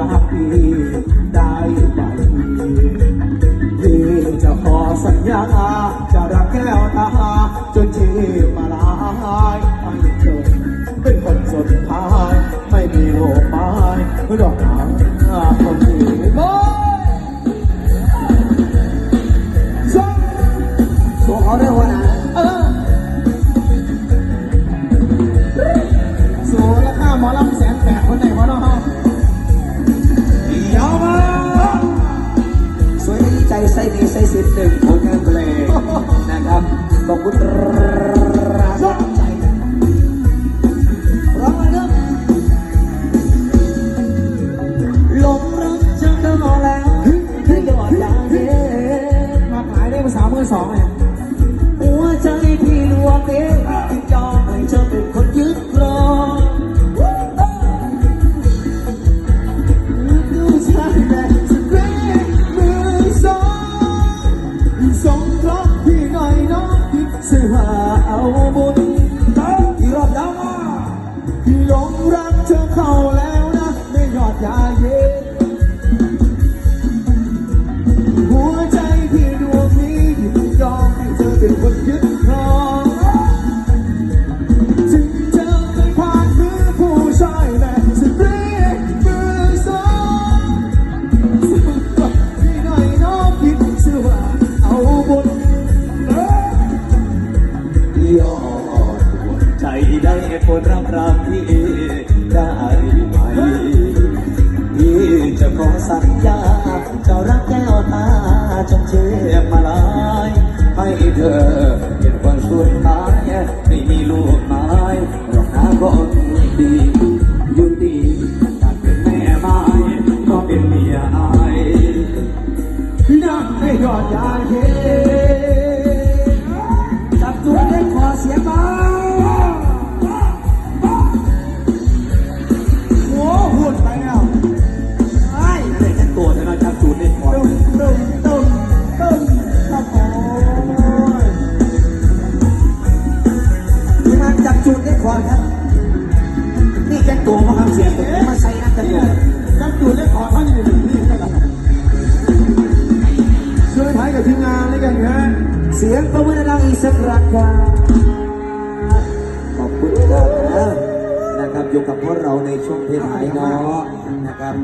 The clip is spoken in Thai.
ได้ไหมพี่จะขอสัญญาจะรักแก้วตาจนชีพมาลายอันเชิเป็นคนสุดท้าย ไม่มีโลกไม้หรอกหา นใจใส่ดีใส่สิบหนึ่งผลงานเพลงนะครับขอบคุณรักใจร้องเลยครับหลงรักเธอเข้ามาแล้วที่ยาดยาเย็นมาขายได้ภาษาเมือสองเนี่ยหัวใจพี่ดวงเองที่ยอ ได้โปรดรับรับพี่ได้ไหมพี่จะขอสัญญาจะรักแก้วตาจนเชื่อมาลายให้เธอเป็นวันสุดท้ายไม่มีลูกไม้หรอกนะคนดี ตัวมาทำเสียงมาใส่นักกันอยู่นักจูดได้ขอท่านอยู่นี่ก็ได้ช่วยท้ายกับทีมงานด้วยกันนะเสียงประมือดังอีกสักครั้งครับขอบคุณครับนะครับอยู่กับพวกเราในช่วงเพลงไทยเนาะนะครับ